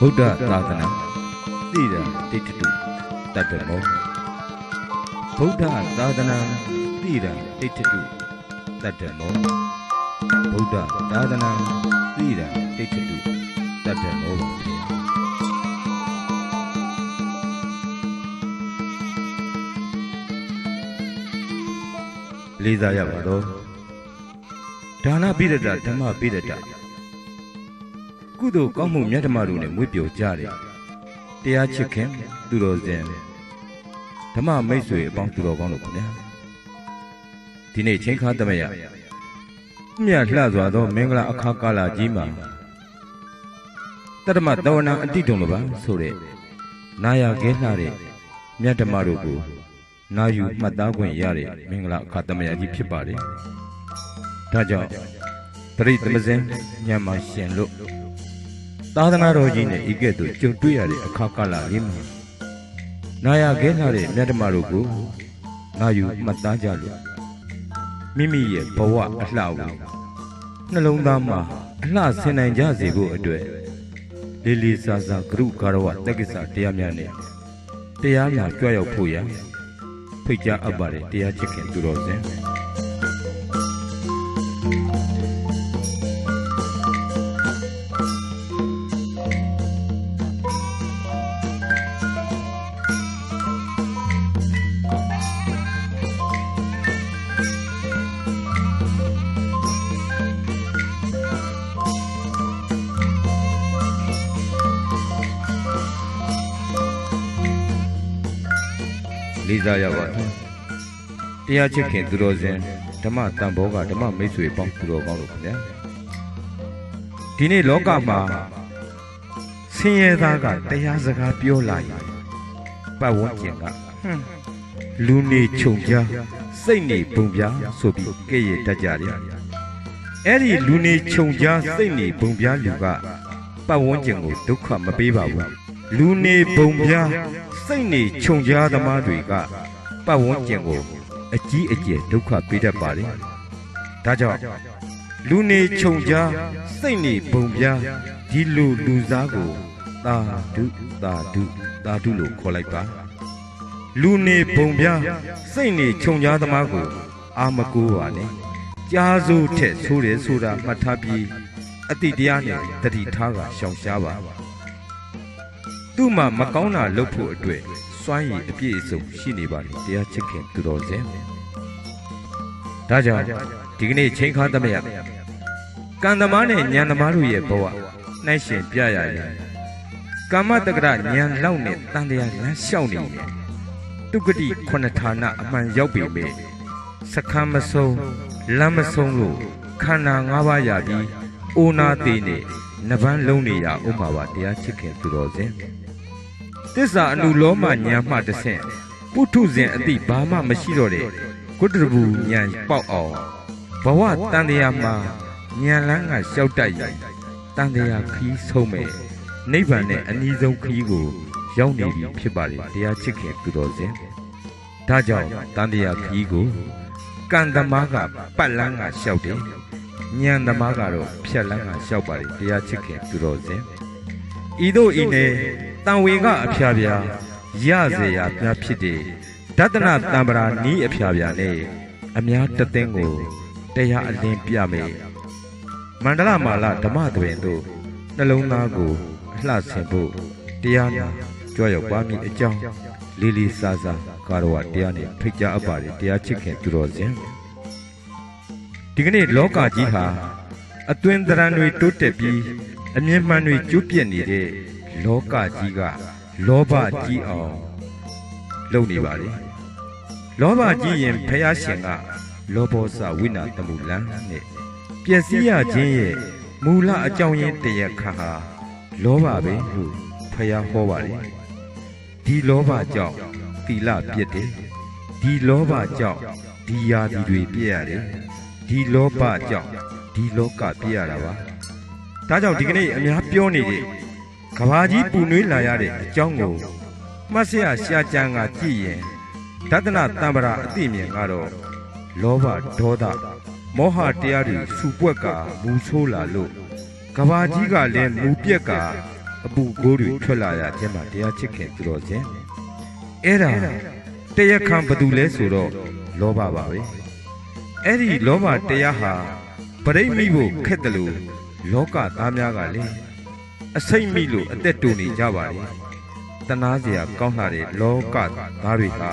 ဗုဒ္ဓသာသနာသိတာတိဋ္ဌတုတတ္တမောဗုဒ္ဓသာသနာသိတာတိဋ္ဌတုတတ္တမောဗုဒ္ဓသာသနာသိတာတိဋ္ဌတုတတ္တမောပါဗျာလေးစားရပါတော့ဒါနပိရတဓမ္မပိရတကု သိုလ်ကောင်းမှုမြတ်ဓမ္မတို့နဲ့မွေးပျော်ကြတယ်တရားချစ်ခင်သူတော်စင်ဓမ္မမိတ်ဆွေအပေါင်းသူတော်ကောင်းတို့ခင်ဗျာဒီနေ့ချင်းခါသမယမြတ်လှစွာသောမင်္ဂလာအခါကာလကြီးမှာတတ္တမတဝနာအတိတုံလိုပါဆိုတဲ့နာယခဲလှတဲ့မြတ်ဓမ္မတို့ကိုနာယူမှတ်သားခွင့်ရတဲ့မင်္ဂလာအခါသမယကြီးဖြစ်ပါတယ်ဒါကြောင့်ပရိသမဇင်ညံမှာရှင်လို့ သာသနာတော်ကြီးနဲ့ဤကဲ့သို့ကြုံတွေ့ရတဲ့အခါကာလလေးမှာနာယခဲလာတဲ့မြတ်ဓမ္မတို့ကိုနာယူမှတ်သားကြလို့မိမိရဲ့ဘဝအလှကိုနှလုံးသားမှာအလှဆင်နိုင်ကြစေဖို့အတွက်လေးလေးစားစားဂရုကာရဝတက္ကစ္စတရားများနဲ့တရားများကြွရောက်ဖို့ရန်ဖိတ်ကြားအပ်ပါတယ်တရားချစ်ခင်သူတော်စင် လေးစားရပါတယ်တရားချစ်ခင်သူတော်စင်ဓမ္မတန်ဘောကဓမ္မမိတ်ဆွေပေါင်းသူတော်ကောင်းတို့ခင်ဗျာဒီနေ့လောကမှာဆင်းရဲသားကတရားစကားပြောလာရင်ပတ်ဝန်းကျင်ကဟွန်းလူနေခြုံပြစိတ်နေပုံပြဆိုပြီးကဲ့ရဲ့တတ်ကြတယ်အဲ့ဒီလူနေခြုံပြစိတ်နေပုံပြလူကပတ်ဝန်းကျင်ကိုဒုက္ခမပေးပါဘူးလူနေပုံပြ စိတ်နေခြုံပြသမားတွေကပတ်ဝန်းကျင်ကို အကြီးအကျယ်ဒုက္ခပေးတတ်ပါလေဒါကြောင့်လူနေခြုံပြစိတ်နေပုံပြဒီလူလူစားကိုသာဓုသာဓုသာဓုလို့ခေါ်လိုက်ပါလူနေပုံပြစိတ်နေခြုံပြသမားကို အာမကိုးပါနဲ့ကြားစိုးထက်ဆိုးတယ်ဆိုတာမှတ်ထားပြီးအတိတရားနဲ့တတိထားကရှောင်ရှားပါ သူ့မှာမကောင်းတာလုပ်ဖို့အတွက်စွမ်းရည်အပြည့်အစုံရှိနေပါလေတရားချစ်ခင်သူတော်စင်ဒါကြောင့်ဒီကနေ့ချိန်ခါသမယကံသမားနဲ့ဉာဏ်သမားတို့ရဲ့ဘဝနှိုင်းရှင်ပြရရင်ကာမတက္ကရဉာဏ်လောက်နဲ့တန်တရားလမ်းလျှောက်နေတယ်တုကတိခုနှစ်ဌာနအမှန်ရောက်ပြီမေစခမ်းမဆုံးလမ်းမဆုံးလို့ခန္ဓာ၅ပါးရပြီးအိုနာသေးနဲ့နဗန်းလုံးနေရဥမာပါတရားချစ်ခင်သူတော်စင် တစ္ဆာအနုလောမညာမှတဆင့်ပုထုဇဉ်အတိဘာမှမရှိတော့တဲ့ကုတ္တရဘူးညာပေါက်အောင်ဘဝတန်တရားမှာညာလန်းကရှောက်တက်ရင်တန်တရားခီးဆုံးမဲ့နိဗ္ဗာန်နဲ့အနီးဆုံးခီးကိုရောက်နေပြီဖြစ်ပါလေတရားချစ်ခင်သူတော်စင်ဒါကြောင့်တန်တရားခီးကိုကံသမားကပတ်လန်းကရှောက်တယ်ဉာဏ်သမားကတော့ဖြတ်လန်းကရှောက်ပါလေတရားချစ်ခင်သူတော်စင်ဤတို့ဤနေ တံဝေကအဖျားပြားရစေရာပြားဖြစ်တဲ့ဒတနာတံပရာနီးအဖျားပြားနဲ့အများတသိန်းကိုတရားအလင်းပြမယ်မန္တလမာလဓမ္မတွင်တို့နှလုံးသားကိုအလှဆင်ဖို့တရားနာကြွရောက်ပါမည်အကြောင်းလေးလေးစားစားကာရဝတရားနဲ့ဖိတ်ကြားအပ်ပါတယ်တရားချစ်ခင်သူတော်စင်ဒီကနေ့လောကကြီးဟာအတွင်တရံတွေတိုးတက်ပြီးအမြင်မှန်တွေကျုပ်ပြက်နေတဲ့ လောကကြီးကလောဘကြီးအောင်လုပ်နေပါလေလောဘကြီးရင်ဖះရှင်ကလောဘောဇဝိနာတမှုလံနဲ့ပျက်စီးရခြင်းရဲ့မူလအကြောင်းရင်းတရားခါဟာလောဘပဲလို့ဖះဟောပါလေဒီလောဘကြောင့်သီလပြည့်တယ်ဒီလောဘကြောင့်ဒီယာဒီတွေပြည့်ရတယ်ဒီလောဘကြောင့်ဒီလောကပြည့်ရတာပါဒါကြောင့်ဒီကနေ့အများပြောနေတဲ့ ကဘာကြီးပူနွေးလာရတဲ့အကြောင်းကိုမှတ်စရာရှာကြံကကြည့်ရင်ဒသနတံပရာအသိမြင်ကတော့လောဘဒေါသမောဟတရားတွေစူပွက်ကမူဆိုးလာလို့ကဘာကြီးကလည်းမူပြက်ကအပူကိုးတွေထွက်လာရခြင်းမှာတရားချစ်ခင်သူတော်စင်အဲ့ဒါတရားခံဘသူလဲဆိုတော့လောဘပါပဲအဲ့ဒီလောဘတရားဟာပရိတ်မိဖို့ခက်တယ်လို့လောကသားများကလည်း အစိမ့်မိလို့အသက်တူနေကြပါလေတနာစရာကောင်းလာတဲ့လောကသားတွေဟာ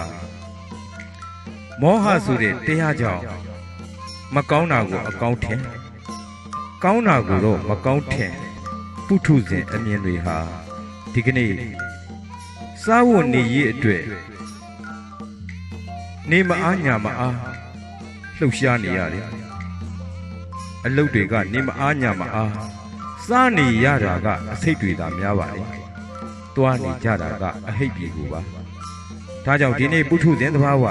မောဟဆိုတဲ့တရားကြောင့်မကောင်းတာကိုအကောင်းထင်ကောင်းတာကိုတော့မကောင်းထင်ပုထုဇဉ်အမြင်တွေဟာဒီကနေ့စားဝတ်နေရေးအတွက်နေမအားညာမအားလှုပ်ရှားနေရတယ်အလုတ်တွေကနေမအားညာမအား စားနေရတာကအစိတ်တွေသာများပါလေတွားနေကြတာကအဟိတ်ပြေကိုပါဒါကြောင့်ဒီနေ့ပုထုဇဉ်သဘာဝ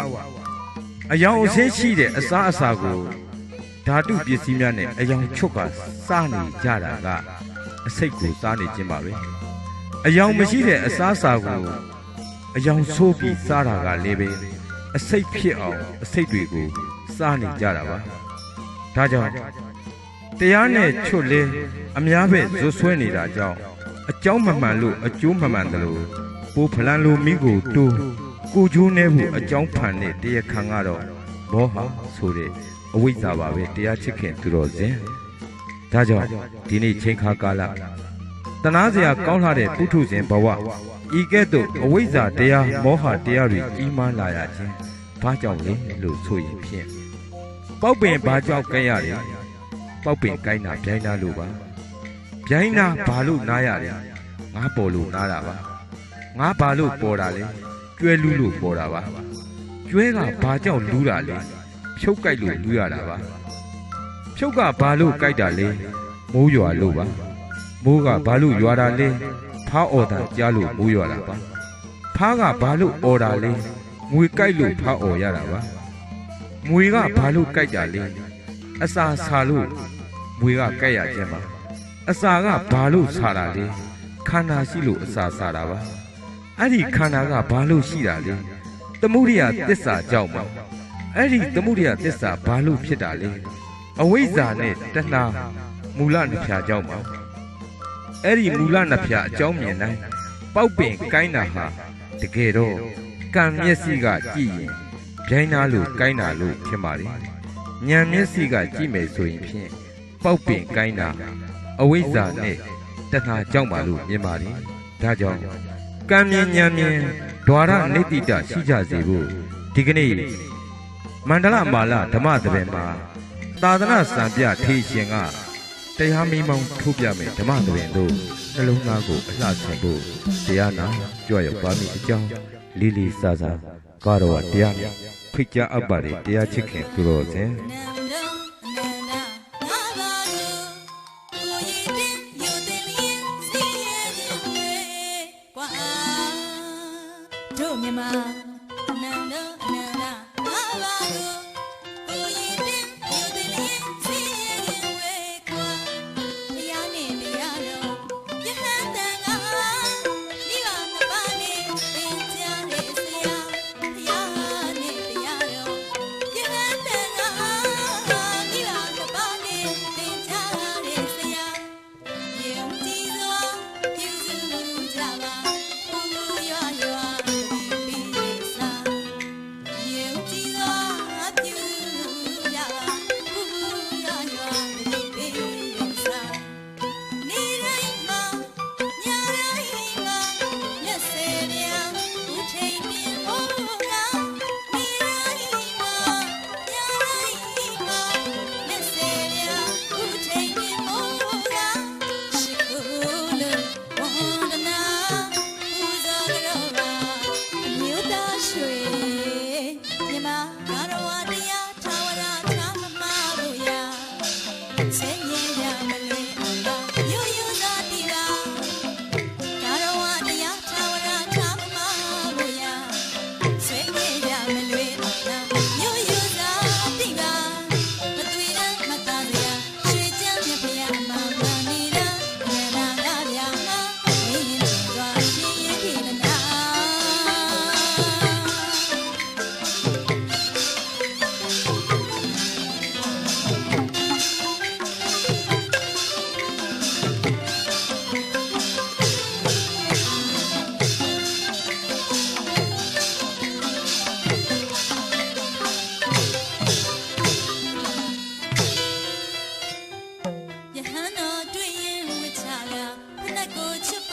အယောင်အဆင်းရှိတဲ့အစားအစာကိုဓာတုပစ္စည်းများနဲ့အယောင်ချွတ်ကစားနေကြတာကအစိတ်ကိုစားနေခြင်းပါပဲအယောင်မရှိတဲ့အစားအစာကိုအယောင်ဆိုးပြီးစားတာကလည်းပဲအစိတ်ဖြစ်အောင်အစိတ်တွေကိုစားနေကြတာပါဒါကြောင့် တရားနဲ့ချွတ်လဲအများပဲဇွတ်ဆွဲနေတာကြောင့်အကြောင်းမမှန်လို့အကျိုးမမှန်တယ်လို့ပိုးဖလန်လိုမိကိုတိုးကိုကျိုးနေဖို့အကြောင်းဖန်တဲ့တရားခံကတော့ဘောဟာဆိုတဲ့အဝိဇ္ဇာပါပဲတရားချစ်ခင်သူတော်စင်ဒါကြောင့်ဒီနေ့ချိန်ခါကာလတနာစရာကောင်းလာတဲ့ပုထုဇဉ်ဘဝဤကဲ့သို့အဝိဇ္ဇာတရားမောဟတရားတွေကြီးမားလာရခြင်းဘာကြောင့်လဲလို့ဆိုရင်ဖြင့်ပေါက်ပင်ဘာကြောင့်ကဲရတယ် ပေါက်ပင်ကိုင်းတာဗျိုင်းတာလို့ပါဗျိုင်းတာဘာလို့နားရတယ်ငါပေါ်လို့နားတာပါငါဘာလို့ပေါ်တာလဲကျွဲလူးလို့ပေါ်တာပါကျွဲကဘာကြောင့်လူးတာလဲဖြုတ်ကြိုက်လို့လူးရတာပါဖြုတ်ကဘာလို့ကြိုက်တာလဲမိုးရွာလို့ပါမိုးကဘာလို့ရွာတာလဲဖားအော်တာကြားလို့မိုးရွာတာပါဖားကဘာလို့အော်တာလဲငွေကြိုက်လို့ဖားအော်ရတာပါငွေကဘာလို့ကြိုက်တာလဲအစာဆာလို့ ငွေကကြိုက်ရခြင်းပါအစာကဘာလို့ဆာတာလဲခန္ဓာရှိလို့အစာဆာတာပါအဲ့ဒီခန္ဓာကဘာလို့ရှိတာလဲသမုဒိယသစ္စာကြောင့်ပါအဲ့ဒီသမုဒိယသစ္စာဘာလို့ဖြစ်တာလဲအဝိဇ္ဇာနဲ့တဏှာမူလနှဖျားကြောင့်ပါအဲ့ဒီမူလနှဖျားအကြောင်းမြင်တိုင်းပေါက်ပင်ကိုင်းတာဟာတကယ်တော့ကံမျက်စိကကြည့်ရင်ဗျိုင်းနာလို့ကိုင်းတာလို့ဖြစ်ပါလေဉာဏ်မျက်စိကကြည့်မယ်ဆိုရင်ဖြင့် ပေါက်ပင်ကိုင်းတာအဝိဇ္ဇာနဲ့တဏှာကြောင့်ပါလို့မြင်ပါလေဒါကြောင့်ကံမြင်ဉာဏ်မြင်ဒွါရနိတိတရှိကြစေဖို့ဒီကနေ့မန္တလမာလဓမ္မသဘင်မှာသာသနာစံပြထေရှင်ကတရားမီးမောင်းထိုးပြမယ်ဓမ္မသဘင်တို့နှလုံးသားကိုအလှဆင်ဖို့တရားနာကြွရောက်ပါမည်အကြောင်းလေးလေးစားစားကာတော်ကတရားဖိတ်ကြားအပ်ပါတယ်တရားချစ်ခင်သူတော်စင် တို့မြ कुछ